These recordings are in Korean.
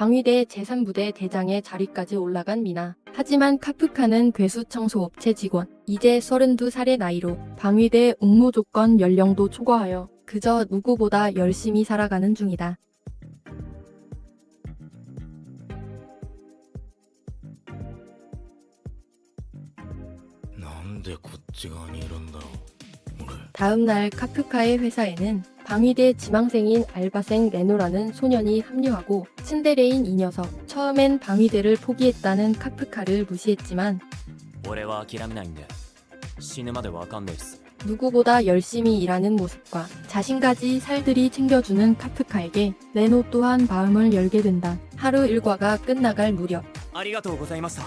방위대 제3부대 대장의 자리까지 올라간 미나. 하지만 카프카는 괴수청소업체 직원, 이제 32살의 나이로 방위대 응모 조건 연령도 초과하여 그저 누구보다 열심히 살아가는 중이다. 다음 날 카프카의 회사에는 방위대 지망생인 알바생 레노라는 소년이 합류하고 츤데레인 이 녀석. 처음엔 방위대를 포기했다는 카프카를 무시했지만 俺は諦めないんで死ぬまでわかんないっす 누구보다 열심히 일하는 모습과 자신까지 살들이 챙겨주는 카프카에게 레노 또한 마음을 열게 된다. 하루 일과가 끝나갈 무렵 ありがとうございました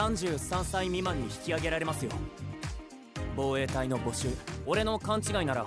33歳未満に引き上げられますよ防衛隊の募集俺の勘違いなら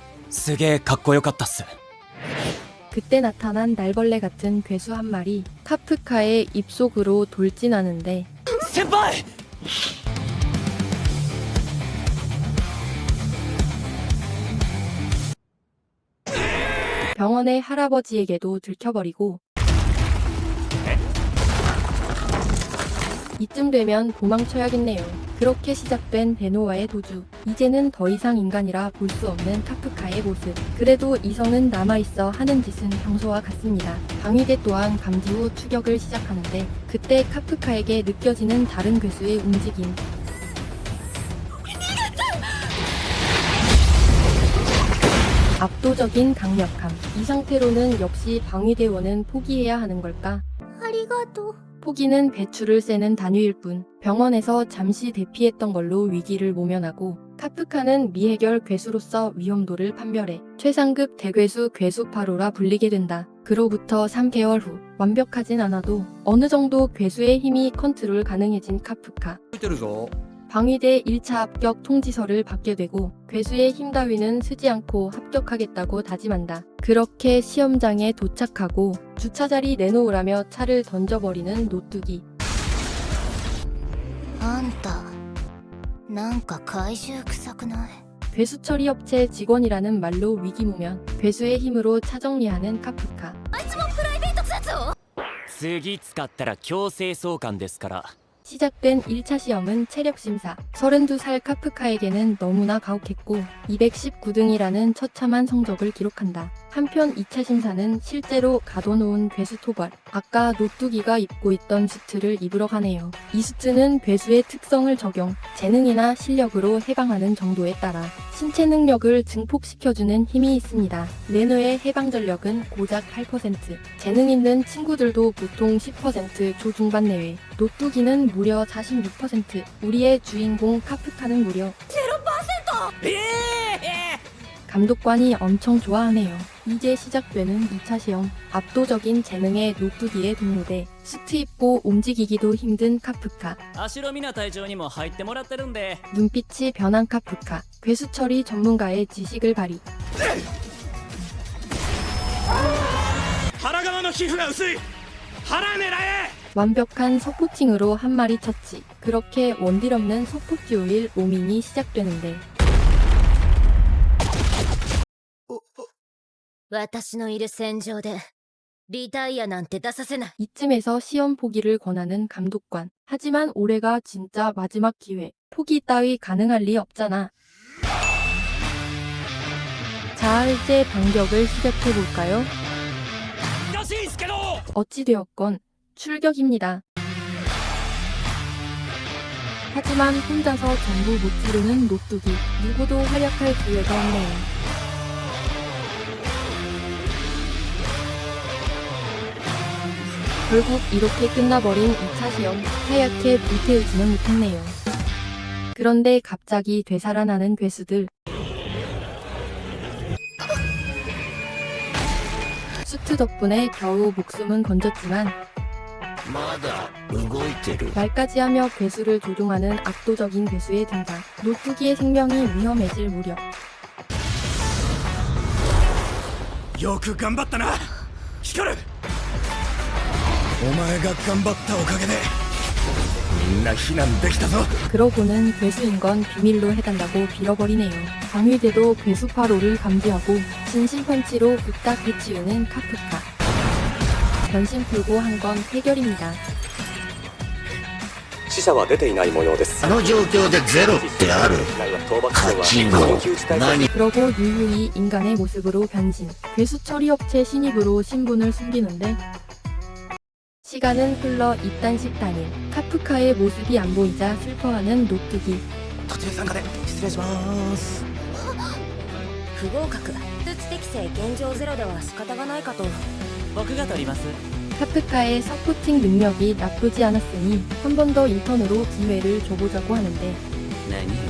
すげえかっこよかったっす 그때 나타난 날벌레 같은 괴수 한 마리 카프카의 입속으로 돌진하는데 先輩 병원의 할아버지에게도 들켜버리고 이쯤 되면 도망쳐야겠네요. 그렇게 시작된 베노와의 도주. 이제는 더 이상 인간이라 볼 수 없는 카프카의 모습. 그래도 이성은 남아있어 하는 짓은 평소와 같습니다. 방위대 또한 감지 후 추격을 시작하는데 그때 카프카에게 느껴지는 다른 괴수의 움직임. 압도적인 강력함. 이 상태로는 역시 방위대원은 포기해야 하는 걸까? 아리가또. 포기는 배추를 세는 단위일 뿐 병원에서 잠시 대피했던 걸로 위기를 모면하고 카프카는 미해결 괴수로서 위험도를 판별해 최상급 대괴수 괴수파로라 불리게 된다. 그로부터 3개월 후 완벽하진 않아도 어느 정도 괴수의 힘이 컨트롤 가능해진 카프카. 방위대 1차 합격 통지서를 받게 되고 괴수의 힘 따위는 쓰지 않고 합격하겠다고 다짐한다. 그렇게 시험장에 도착하고 주차 자리 내놓으라며 차를 던져버리는 노뚜기. あんたなんか怪獣臭くない 괴수 처리 업체 직원이라는 말로 위기무면 괴수의 힘으로 차 정리하는 카프카. 次使ったら強制送還ですから 시작된 1차 시험은 체력 심사. 32살 카프카에게는 너무나 가혹했고 219등이라는 처참한 성적을 기록한다. 한편 2차 심사는 실제로 가둬놓은 괴수 토벌. 아까 노뚜기가 입고 있던 수트를 입으러 가네요. 이 수트는 괴수의 특성을 적용, 재능이나 실력으로 해방하는 정도에 따라 신체 능력을 증폭시켜주는 힘이 있습니다. 레노의 해방 전력은 고작 8%, 재능 있는 친구들도 보통 10% 조중반 내외, 노뚜기는 무려 46%, 우리의 주인공 카프카는 무려 0%! 감독관이 엄청 좋아하네요. 이제 시작되는 2차 시험, 압도적인 재능의 노뚜기에 동료돼 수트 입고 움직이기도 힘든 카프카, 足ロミナ隊長にも入ってもらってるんで 눈빛이 변한 카프카, 괴수 처리 전문가의 지식을 발휘. 腹側の皮膚が薄い腹狙え 완벽한 석포팅으로 한 마리 쳤지. 그렇게 원딜 없는 석포듀오일 오민이 시작되는데 私のいる戦場でリタイアなんて出させない 이쯤에서 시험 포기를 권하는 감독관. 하지만 올해가 진짜 마지막 기회. 포기 따위 가능할 리 없잖아. 자, 이제 반격을 시작해볼까요? 難しいんすけど 어찌되었건 출격입니다. 하지만 혼자서 전부 못 지르는 노뚜기. 누구도 활약할 기회가 없네요. 결국 이렇게 끝나버린 2차 시험 하얗게 불태우지는 못했네요. 그런데 갑자기 되살아나는 괴수들. 수트 덕분에 겨우 목숨은 건졌지만 말까지 하며 괴수를 조종하는 압도적인 괴수의 등장. 노프기의 생명이 위험해질 무렵. お前が頑張ったおかげでみんな避難できたぞ 그러고는 괴수인 건 비밀로 해달라고 빌어버리네요. 광위대도 괴수파로를 감지하고 진심 펀치로 뚝딱 해치우는 카프카. 변신 풀고 한 건 해결입니다. 死者は出ていない模様ですあの状況でゼロってある内は討伐戦は勝ち緊急事態宣言 何 그러고 유유히 인간의 모습으로 변신. 괴수 처리업체 신입으로 신분을 숨기는데 시간은 흘러 이딴식 단일. 카프카의 모습이 안 보이자 슬퍼하는 노뚜기. 途中参加で失礼します不合格物適性現状ゼロでは仕方がないかと僕が取ります 카프카의 서포팅 능력이 나쁘지 않았으니 한 번 더 인턴으로 기회를 줘보자고 하는데 何より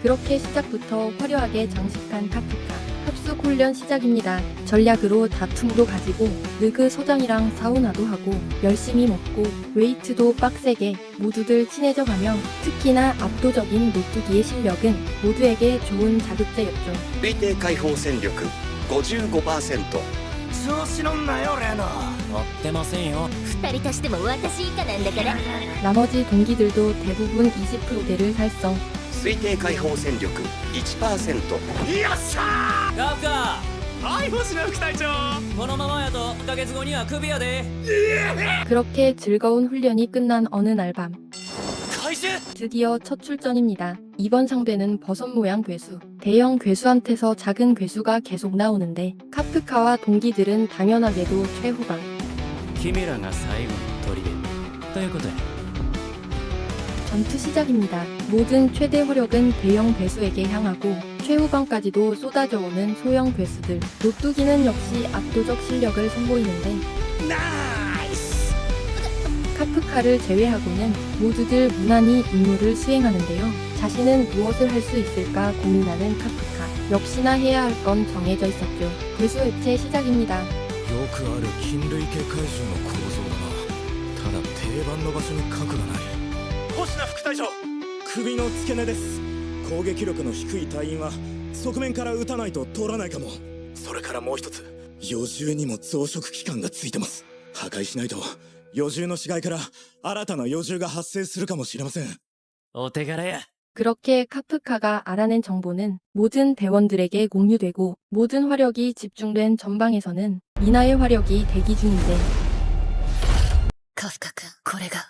그렇게 시작부터 화려하게 장식한 카프카. 합숙 훈련 시작입니다. 전략으로 다툼도 가지고 느그 서장이랑 사우나도 하고 열심히 먹고 웨이트도 빡세게 모두들 친해져가며 특히나 압도적인 노뚜기의 실력은 모두에게 좋은 자극제였죠. 推定解放戦力55%調子乗んなよレノ乗ってませんよ二人足しても私以下なんだから 나머지 동기들도 대부분 20%대를 달성. 推定解放戦力1%よっしゃガフカはい星野副隊長このままやと1ヶ月後にはクビやで 그렇게 즐거운 훈련이 끝난 어느 날 밤. 回収 드디어 첫 출전입니다. 이번 상대는 버섯 모양 괴수. 대형 괴수한테서 작은 괴수가 계속 나오는데 카프카와 동기들은 당연하게도 최후방. 君らが最後の砦ということや 전투 시작입니다. 모든 최대 화력은 대형 괴수에게 향하고 최후방까지도 쏟아져오는 소형 괴수들. 노뚜기는 역시 압도적 실력을 선보이는데 ナイス 카프카를 제외하고는 모두들 무난히 임무를 수행하는데요. 자신은 무엇을 할 수 있을까 고민하는 카프카. 역시나 해야 할 건 정해져 있었죠. 괴수 해체 시작입니다. よくある菌類系怪獣の構造だなただ定番の場所に核がない 星名副隊長首の付け根です攻撃力の低い隊員は側面から撃たないと通らないかもそれからもう一つ余獣にも増殖器官がついてます破壊しないと余獣の死骸から新たな余獣が発生するかもしれませんお手柄や 그렇게 카프카가 알아낸 정보는 모든 대원들에게 공유되고 모든 화력이 집중된 전방에서는 미나의 화력이 대기 중인데 カフカ君これが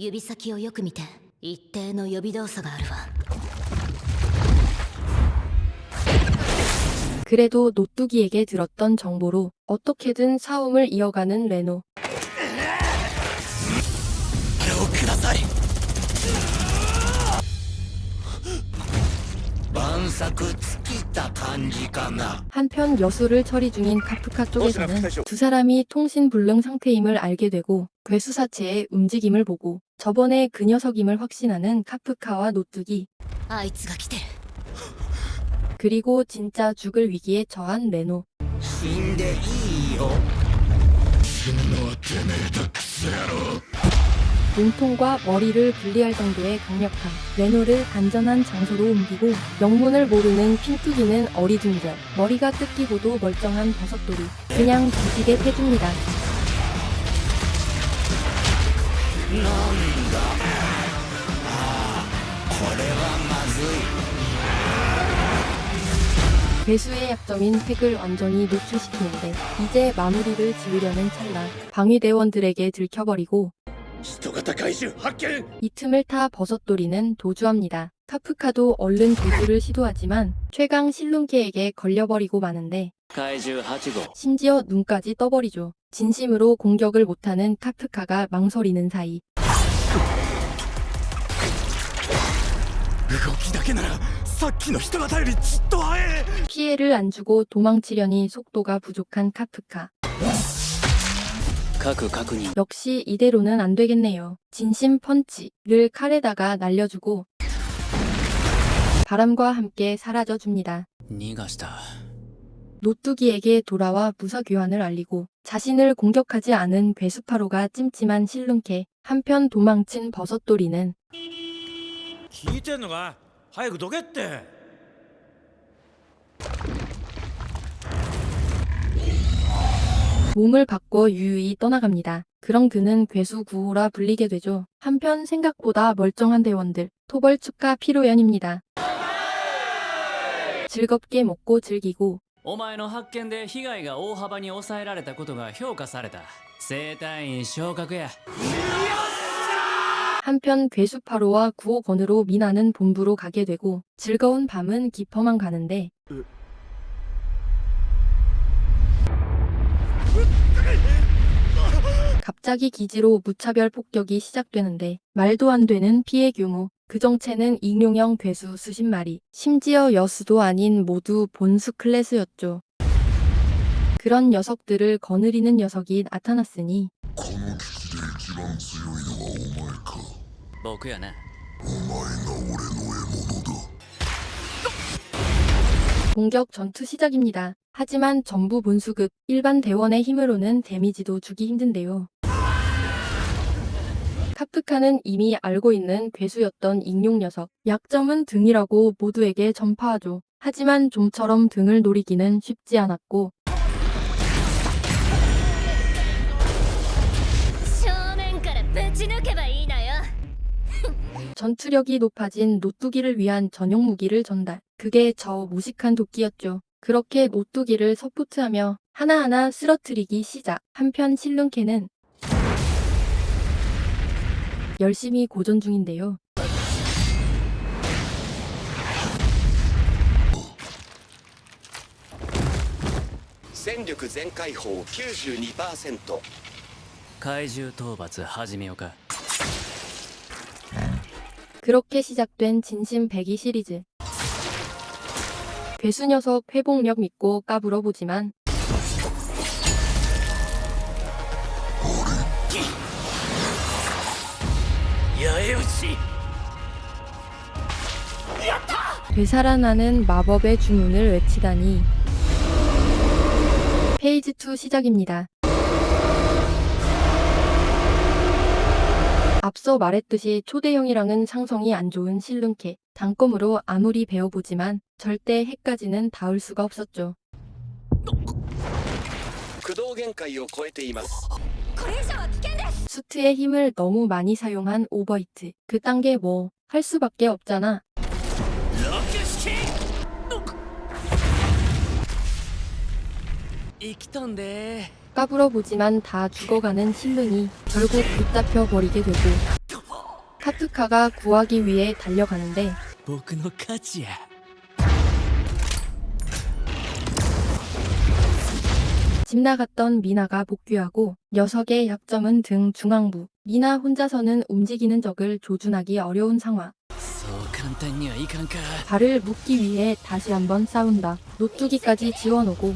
指先をよく見て一定の予備動作があるわ。 그래도 노뚜기에게 들었던 정보로 어떻게든 싸움을 이어가는 레노. 한편 여수를 처리 중인 카프카 쪽에서는 두 사람이 통신 불능 상태임을 알게 되고 괴수사체의 움직임을 보고 저번에 그 녀석임을 확신하는 카프카와 노뚜기 그리고 진짜 죽을 위기에 처한 레노. 몸통과 머리를 분리할 정도의 강력함, 뇌노를 안전한 장소로 옮기고 영문을 모르는 핀투기는 어리둥절, 머리가 뜯기고도 멀쩡한 버섯돌이 그냥 조직에 패줍니다. 배수의 약점인 팩을 완전히 노출시키는데 이제 마무리를 지으려는 찰나 방위대원들에게 들켜버리고 人型怪獣発見 이 틈을 타 버섯돌이는 도주합니다. 카프카도 얼른 도주를 시도하지만 최강 실눈케에게 걸려버리고 마는데 怪獣8号 심지어 눈까지 떠버리죠. 진심으로 공격을 못하는 카프카가 망설이는 사이 動きだけならさっきの人型よりずっと速え 피해를 안 주고 도망치려니 속도가 부족한 카프카. 각 각은 그 역시 이대로는 안 되겠네요. 진심 펀치를 칼에다가 날려주고 바람과 함께 사라져 줍니다. 니가스다. 노뚜기에게 돌아와 무사 교환을 알리고 자신을 공격하지 않은 괴수파로가 찜찜한 실눈캐 한편 도망친 버섯돌이는 기이때누가 하이그 도겠대 몸을 바꿔 유유히 떠나갑니다. 그럼 그는 괴수 구호라 불리게 되죠. 한편 생각보다 멀쩡한 대원들 토벌축가 피로연입니다. 즐겁게 먹고 즐기고 お前の発見で被害が大幅に抑えられたことが評価された生体院昇格や 한편 괴수파로와 구호건으로 미나는 본부로 가게 되고 즐거운 밤은 깊어만 가는데 갑자기 기지로 무차별 폭격이 시작되는데 말도 안 되는 피해 규모, 그 정체는 잉룡형 괴수 수십 마리, 심지어 여수도 아닌 모두 본수 클래스였죠. 그런 녀석들을 거느리는 녀석이 나타났으니 뭐그야나 공격 전투 시작입니다. 하지만 전부 본수급 일반 대원의 힘으로는 데미지도 주기 힘든데요. 카프카는 이미 알고 있는 괴수였던 익룡 녀석. 약점은 등이라고 모두에게 전파하죠. 하지만 좀처럼 등을 노리기는 쉽지 않았고 전투력이 높아진 노뚜기를 위한 전용 무기를 전달. 그게 저 무식한 도끼였죠. 그렇게 노뚜기를 서포트하며 하나하나 쓰러뜨리기 시작. 한편 실룬캐는 열심히 고전 중인데요. 戦力全開放92% 怪獣討伐始めようか 그렇게 시작된 진심 배기 시리즈. 괴수 녀석 회복력 믿고 까불어 보지만 되살아나는 마법의 주문을 외치다니 페이지 2 시작입니다. 앞서 말했듯이 초대형이랑은 상성이 안 좋은 실눈캐 단검으로 아무리 배워보지만 절대 해까지는 닿을 수가 없었죠. 駆動限界を超えています 수트의 힘을 너무 많이 사용한 오버히트 그딴 게 뭐 할 수밖에 없잖아. 生きとんで 까불어 보지만 다 죽어가는 실눈이 결국 붙잡혀 버리게 되고 카프카가 구하기 위해 달려가는데 僕の勝ちや 집 나갔던 미나가 복귀하고 녀석의 약점은 등 중앙부. 미나 혼자서는 움직이는 적을 조준하기 어려운 상황. 발을 묶기 위해 다시 한번 싸운다. 노뚜기까지 지원오고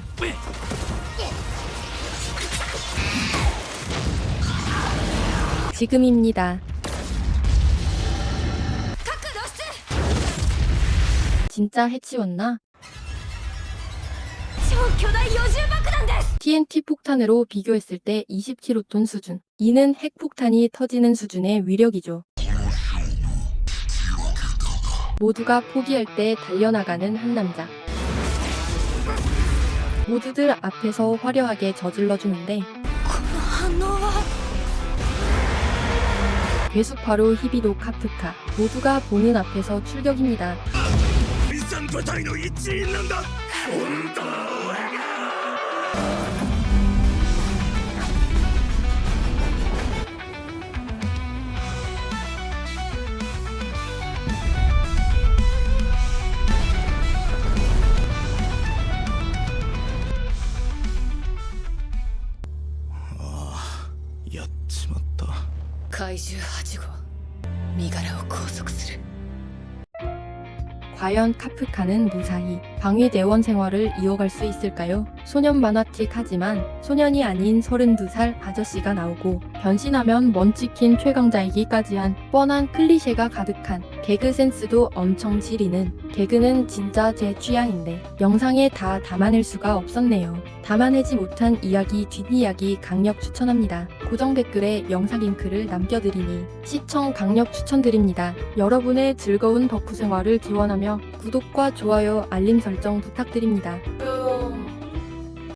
지금입니다. 진짜 해치웠나? TNT 폭탄으로 비교했을 때 20킬로톤 수준. 이는 핵폭탄이 터지는 수준의 위력이죠. 모두가 포기할 때 달려나가는 한 남자. 모두들 앞에서 화려하게 저질러주는데 괴수파로 히비도 카프카 모두가 보는 앞에서 출격입니다. 과연 카프카는 무사히 방위대원 생활을 이어갈 수 있을까요? 소년 만화틱 하지만 소년이 아닌 32살 아저씨가 나오고 변신하면 먼치킨 최강자이기까지 한 뻔한 클리셰가 가득한 개그 센스도 엄청 지리는 개그는 진짜 제 취향인데 영상에 다 담아낼 수가 없었네요. 담아내지 못한 이야기 뒷이야기 강력 추천합니다. 고정 댓글에 영상 링크를 남겨드리니 시청 강력 추천드립니다. 여러분의 즐거운 덕후 생활을 기원하며 구독과 좋아요, 알림 설정 부탁드립니다.